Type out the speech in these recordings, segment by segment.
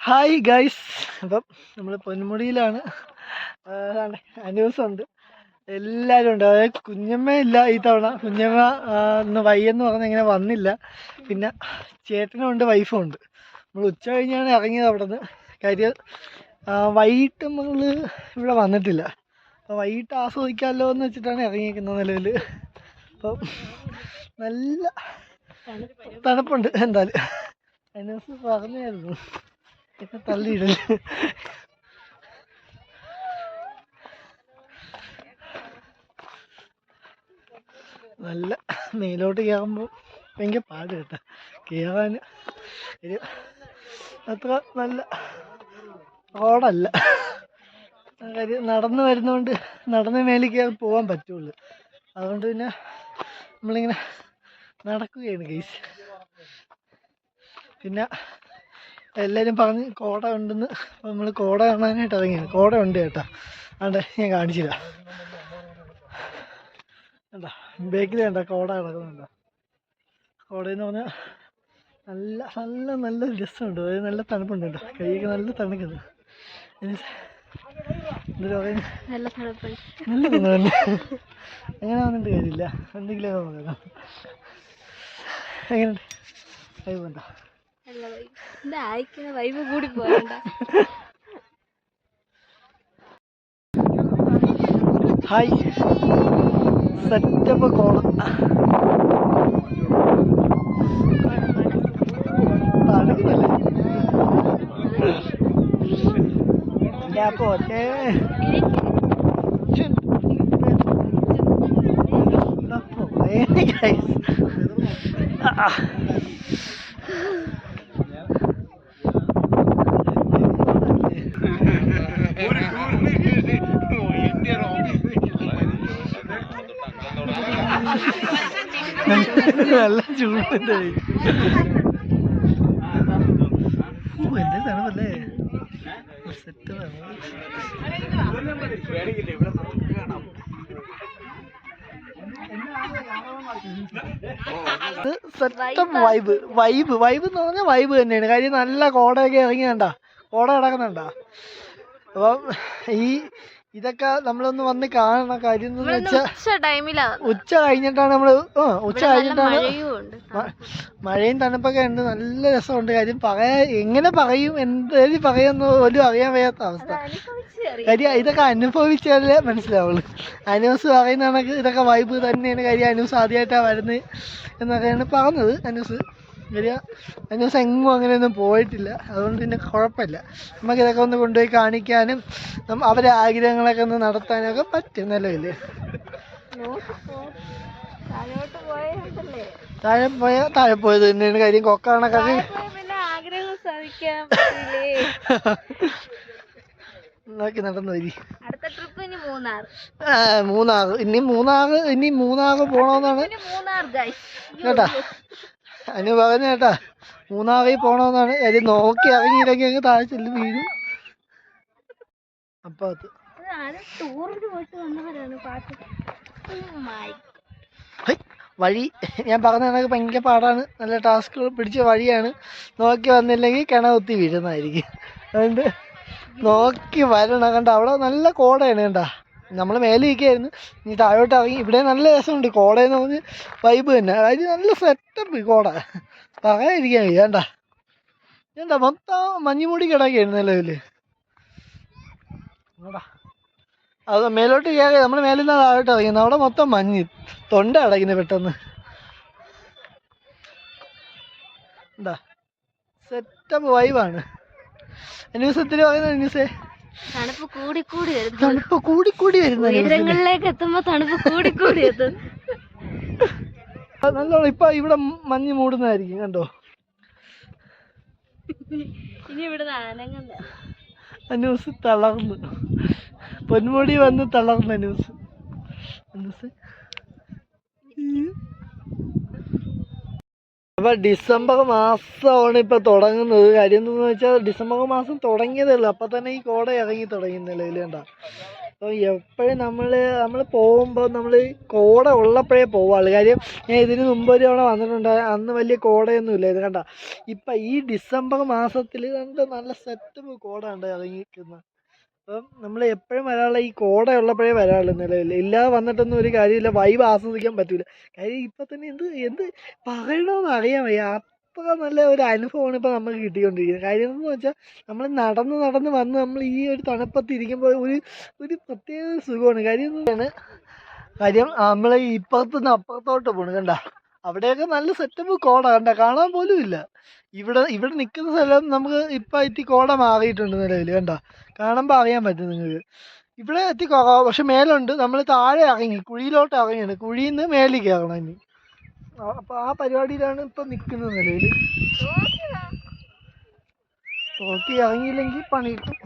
Hi guys. അപ്പം നമ്മൾ പൊന്മുടിയിലാണ്. അന്യൂസ് ഉണ്ട്. എല്ലാവരും ഉണ്ട്. അതായത് കുഞ്ഞമ്മ ഇല്ല ഈ തവണ. കുഞ്ഞമ്മ ഇന്ന് വയ്യെന്ന് പറഞ്ഞ് ഇങ്ങനെ വന്നില്ല. പിന്നെ ചേട്ടനും ഉണ്ട് വൈഫും ഉണ്ട്. നമ്മൾ ഉച്ച കഴിഞ്ഞാണ് ഇറങ്ങിയത് അവിടെ നിന്ന് കാര്യം വൈകിട്ട് നമ്മൾ ഇവിടെ വന്നിട്ടില്ല. അപ്പോൾ വൈകിട്ട് ആസ്വദിക്കാമല്ലോ എന്ന് വെച്ചിട്ടാണ് ഇറങ്ങിയിരിക്കുന്നത് നിലവിൽ അപ്പം നല്ല തണുപ്പുണ്ട് എന്തായാലും. അന്യൂസ് പറഞ്ഞായിരുന്നു. എന്നെ തള്ളിയിടൽ. നല്ല മേലോട്ട് കയറുമ്പോൾ ഭയങ്കര പാട് കേട്ടോ. കയറാൻ ഒരു അത്ര നല്ല റോഡല്ല. കാര്യം നടന്നു വരുന്നതുകൊണ്ട് നടന്ന് മേലിൽ കയറി പോകാൻ പറ്റുള്ളൂ. അതുകൊണ്ട് പിന്നെ നമ്മളിങ്ങനെ നടക്കുകയാണ് കേസ് പിന്നെ എല്ലാവരും പറഞ്ഞ് കോട ഉണ്ടെന്ന് നമ്മൾ കോട കാണാനായിട്ട് ഇറങ്ങിയാണ്. കോട ഉണ്ട് കേട്ടോ. അതുകൊണ്ട് ഞാൻ കാണിച്ചില്ല. എന്താ ബേക്കിൽ വേണ്ട കോട കിടക്കുന്നുണ്ടോ കോടയെന്ന് പറഞ്ഞാൽ നല്ല നല്ല നല്ല രസമുണ്ട്. അതായത് നല്ല തണുപ്പുണ്ട് കേട്ടോ കൈയൊക്കെ നല്ല തണുക്കുന്നു നല്ല തണുപ്പ്. നല്ല തണുപ്പുണ്ട് അങ്ങനെ വന്നിട്ട് കാര്യമില്ല. എന്തെങ്കിലുമൊക്കെ നോക്കാം. എങ്ങനെയുണ്ട്? വൈബ് അയക്കുന്ന വൈബ് കൂടി പോയണ്ട ഹായ് സെറ്റപ്പ് കോള പോട്ടെ നല്ല ചൂടുണ്ട് വൈബ്. വൈബ്. വൈബ് എന്ന് പറഞ്ഞാൽ വൈബ് തന്നെയാണ്. കാര്യം നല്ല കോടയൊക്കെ ഇറങ്ങിയണ്ട. കോട കിടക്കുന്നുണ്ട. അപ്പം ഈ ഇതൊക്കെ നമ്മളൊന്ന് വന്ന് കാണണ കാര്യം ഉച്ച കഴിഞ്ഞിട്ടാണ് നമ്മൾ ഉച്ച കഴിഞ്ഞിട്ടാണ് മഴയും മഴയും തണുപ്പൊക്കെ ഉണ്ട് നല്ല രസമുണ്ട്. കാര്യം പറയാ എങ്ങനെ പറയും എന്തേലും പറയുമെന്ന് പോലും അറിയാൻ വയ്യാത്ത അവസ്ഥ. കാര്യം ഇതൊക്കെ അനുഭവിച്ചാലേ മനസ്സിലാവുള്ളൂ. അനൂസ് പറയുന്ന കണക്ക് ഇതൊക്കെ വൈബ് തന്നെയാണ്. കാര്യം അനൂസ് ആദ്യമായിട്ടാണ് വരുന്നത് എന്നൊക്കെയാണ് പറഞ്ഞത് അനൂസ്. കാര്യം അനൂസ് എങ്ങും അങ്ങനെയൊന്നും പോയിട്ടില്ല. അതുകൊണ്ട് പിന്നെ കുഴപ്പമില്ല. നമുക്ക് ഇതൊക്കെ ഒന്ന് കൊണ്ടുപോയി കാണിക്കാനും അവരെ ആഗ്രഹങ്ങളൊക്കെ ഒന്ന് നടത്താനൊക്കെ പറ്റും. പോയതല്ലേ താഴെ പോയ താഴെ പോയത് തന്നെയാണ് കാര്യം. കൊക്കാണൊക്കെ നോക്കി നടന്നു വരി ഇനി മൂന്നാർ. മൂന്നാറ് ഇനി മൂന്നാറ് ഇനി മൂന്നാറ് പോണോന്നാണ്. കേട്ടാ? അനു പറഞ്ഞ കേട്ടാ മൂന്നാറിൽ പോണമെന്നാണ് അത് നോക്കി ഇറങ്ങിയില്ലെങ്കിൽ അങ്ങ് താഴെ ചെല്ലും വീഴും. അപ്പൊ അത്. വഴി ഞാൻ പറഞ്ഞ കണക്ക് ഭയങ്കര പാടാണ്. നല്ല ടാസ്ക് പിടിച്ച വഴിയാണ്. നോക്കി വന്നില്ലെങ്കിൽ കിണ കുത്തി വീഴുന്നതായിരിക്കും. അതുകൊണ്ട് നോക്കി വരണം. കണ്ട അവിടെ നല്ല കോടയാണ് കണ്ട. നമ്മൾ മേലെ ഇരിക്കുകയായിരുന്നു ഇനി താഴോട്ട് ഇറങ്ങി. ഇവിടെ നല്ല രസമുണ്ട്. കോടയെന്ന് പറഞ്ഞ് വൈബ് തന്നെ. അതായത് നല്ല സെറ്റപ്പ് കോട. പറയാതിരിക്കാൻ വേണ്ട എന്താ മൊത്തം മഞ്ഞുമൂടി കിടക്കായിരുന്നു നിലവിൽ അത് മേലോട്ട് കയറി നമ്മൾ മേലിൽ നിന്ന് താഴോട്ട് ഇറങ്ങുന്നത് അവിടെ മൊത്തം മഞ്ഞ്. തൊണ്ട അടയ്ക്കുന്നത് പെട്ടെന്ന്. എന്താ? സെറ്റപ്പ് വൈബാണ് ന്യൂസ് ഒത്തിരി പറയുന്നത് ന്യൂസേ തണുപ്പ് കൂടി കൂടി വരുന്നു തണുപ്പ് കൂടി കൂടി വരുന്നു ഉയരങ്ങളിലേക്ക് എത്തുമ്പോ തണുപ്പ് കൂടി കൂടി എത്തും. നല്ലോണം ഇപ്പൊ ഇവിടെ മഞ്ഞ് മൂടുന്നതായിരിക്കും കണ്ടോ? ഇനി ഇവിടെ അനങ്ങുന്ന ന്യൂസ് തളർന്നു. പൊന്മുടി വന്ന് തളർന്നു അനൂസ്. ന്യൂസ് അപ്പൊ ഡിസംബർ മാസമാണ് ഇപ്പൊ തുടങ്ങുന്നത്. കാര്യം എന്താണെന്ന് വെച്ചാൽ ഡിസംബർ മാസം തുടങ്ങിയതേ അപ്പൊ തന്നെ ഈ കോട ഇറങ്ങി തുടങ്ങി നിലയിൽ കണ്ട. അപ്പൊ എപ്പോഴും നമ്മൾ നമ്മൾ പോകുമ്പോൾ നമ്മൾ കോട ഉള്ളപ്പോഴേ പോവാൾ കാര്യം ഞാൻ ഇതിന് മുമ്പ് ഒരു തവണ വന്നിട്ടുണ്ട്. അന്ന് വലിയ കോടയൊന്നും ഇല്ല ഇത് കണ്ട. ഇപ്പൊ ഈ ഡിസംബർ മാസത്തിൽ കണ്ട് നല്ല സെറ്റപ്പ് കോട ഉണ്ട് ഇറങ്ങിയിരിക്കുന്നത് അപ്പം നമ്മൾ എപ്പോഴും വരാനുള്ള ഈ കോട ഉള്ളപ്പോഴേ വരാനുള്ള നിലവിൽ ഇല്ലാതെ വന്നിട്ടൊന്നും ഒരു കാര്യമില്ല. വൈബ് ആസ്വദിക്കാൻ പറ്റൂല. കാര്യം ഇപ്പം തന്നെ എന്ത് എന്ത് പറയണമെന്ന് അറിയാൻ വയ്യ. അത്ര നല്ല ഒരു അനുഭവമാണ് ഇപ്പം നമുക്ക് കിട്ടിക്കൊണ്ടിരിക്കുന്നത്. കാര്യം എന്ന് വെച്ചാൽ നമ്മൾ നടന്ന് നടന്ന് വന്ന് നമ്മൾ ഈ ഒരു തണുപ്പത്ത് ഇരിക്കുമ്പോൾ ഒരു ഒരു പ്രത്യേക സുഖമാണ്. കാര്യം എന്താണ് കാര്യം നമ്മൾ ഇപ്പുറത്തുനിന്ന് അപ്പുറത്തോട്ട് പോകണം കണ്ട. അവിടെയൊക്കെ നല്ല സെറ്റപ്പ് കോട കണ്ട. കാണാൻ പോലും ഇല്ല. ഇവിടെ ഇവിടെ നിൽക്കുന്ന സ്ഥലം നമുക്ക് ഇപ്പം എത്തി കോട മാറിയിട്ടുണ്ട് നിലവിൽ കണ്ട? കാണുമ്പോൾ അറിയാൻ പറ്റും നിങ്ങൾക്ക്. ഇവിടെ എത്തി കുറവ് പക്ഷെ മേലുണ്ട്. നമ്മൾ താഴെ ഇറങ്ങി കുഴിയിലോട്ട് ഇറങ്ങിയാണ്. കുഴിയിൽ നിന്ന് മേലിൽ കയറണം ഇനി അപ്പം ആ പരിപാടിയിലാണ് ഇപ്പം നിൽക്കുന്നത് നിലവിൽ നോക്കി ഇറങ്ങിയില്ലെങ്കിൽ പണി കിട്ടും.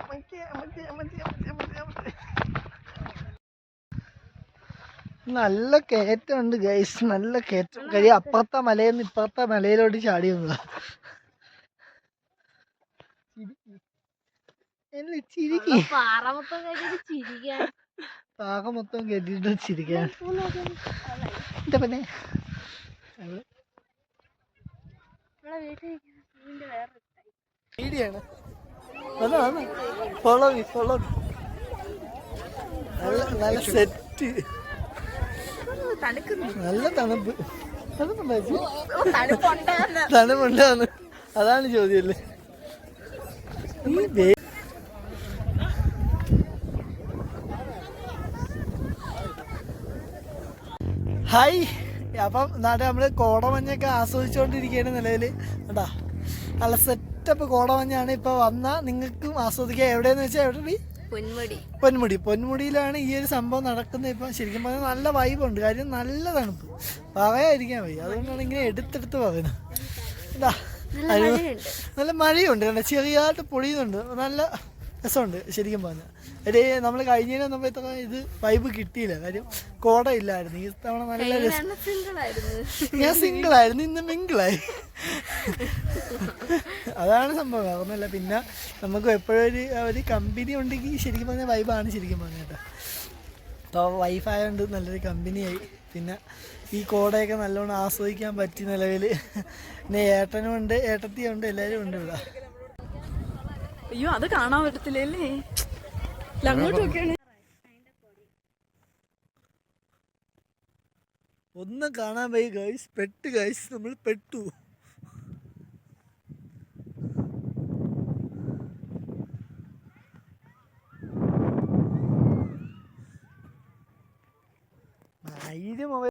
അമ്മച്ചി, അമ്മച്ചി, അമ്മച്ചി, അമ്മച്ചി, നല്ല കയറ്റമുണ്ട് ഗൈസ് നല്ല കയറ്റം. കാര്യം അപ്പുറത്തെ മലയിൽ നിന്ന് ഇപ്പുറത്തെ മലയിലോട്ട് ചാടി വന്നതാ. ചിരിക്കി. പാക മൊത്തം കെട്ടിട്ട് ചിരിക്കാൻ. എന്താ പിന്നെ? പേടിയാണ്. ഫോളോ ഫോളോ നല്ല സെറ്റ് നല്ല തണുപ്പ്? തണുപ്പുണ്ടാന്ന്. അതാണ് ചോദ്യല്ലേ. ഹായ്. അപ്പം നാട്ടെ നമ്മൾ കോടമഞ്ഞൊക്കെ ആസ്വദിച്ചുകൊണ്ടിരിക്കുകയാണ് നിലവിൽ കേട്ടാ നല്ല സെറ്റപ്പ് കോടമഞ്ഞാണ് ഇപ്പൊ വന്ന നിങ്ങൾക്കും ആസ്വദിക്കുക എവിടെയെന്ന് വെച്ചാൽ എവിടെ? പൊന്മുടി. പൊന്മുടി. പൊന്മുടിയിലാണ് ഈ ഒരു സംഭവം നടക്കുന്നത്. ഇപ്പം ശരിക്കും പറഞ്ഞാൽ നല്ല വൈബുണ്ട് കാര്യം നല്ല തണുപ്പ്. പറയാതിരിക്കാൻ വയ്യ അതുകൊണ്ടാണ് ഇങ്ങനെ എടുത്തെടുത്ത് പറയുന്നത്. ഇതാ. നല്ല മഴയുണ്ട്. കണ്ടോ? ചെറിയതായിട്ട് പൊടിയുന്നുണ്ട് നല്ല രസമുണ്ട് ശരിക്കും പറഞ്ഞാൽ ഒരു നമ്മൾ കഴിഞ്ഞതിന് നമ്മൾ ഇത്ര ഇത് വൈബ് കിട്ടിയില്ല. കാര്യം കോട ഇല്ലായിരുന്നു ഈ തവണ നല്ല ഞാൻ സിംഗിൾ ആയിരുന്നു. ഇന്ന് മിങ്കിളായി അതാണ് സംഭവം. അതൊന്നുമല്ല പിന്നെ നമുക്ക് എപ്പോഴും ഒരു ഒരു കമ്പനി ഉണ്ടെങ്കിൽ ശരിക്കും പറഞ്ഞാൽ വൈബാണ് ശരിക്കും പറഞ്ഞാൽ കേട്ടോ. അപ്പോൾ വൈഫായതുകൊണ്ട് നല്ലൊരു കമ്പനിയായി പിന്നെ ഈ കോടയൊക്കെ നല്ലോണം ആസ്വദിക്കാൻ പറ്റി നിലവിൽ പിന്നെ ഏട്ടനും ഉണ്ട് ഏട്ടത്തിയുണ്ട് എല്ലാവരും ഉണ്ട് ഇവിടെ. അയ്യോ അത് കാണാൻ അങ്ങോട്ടൊക്കെയാണ് ഒന്നും കാണാൻ പോയി ഗൈസ് പെട്ട് ഗൈസ് നമ്മൾ പെട്ടു.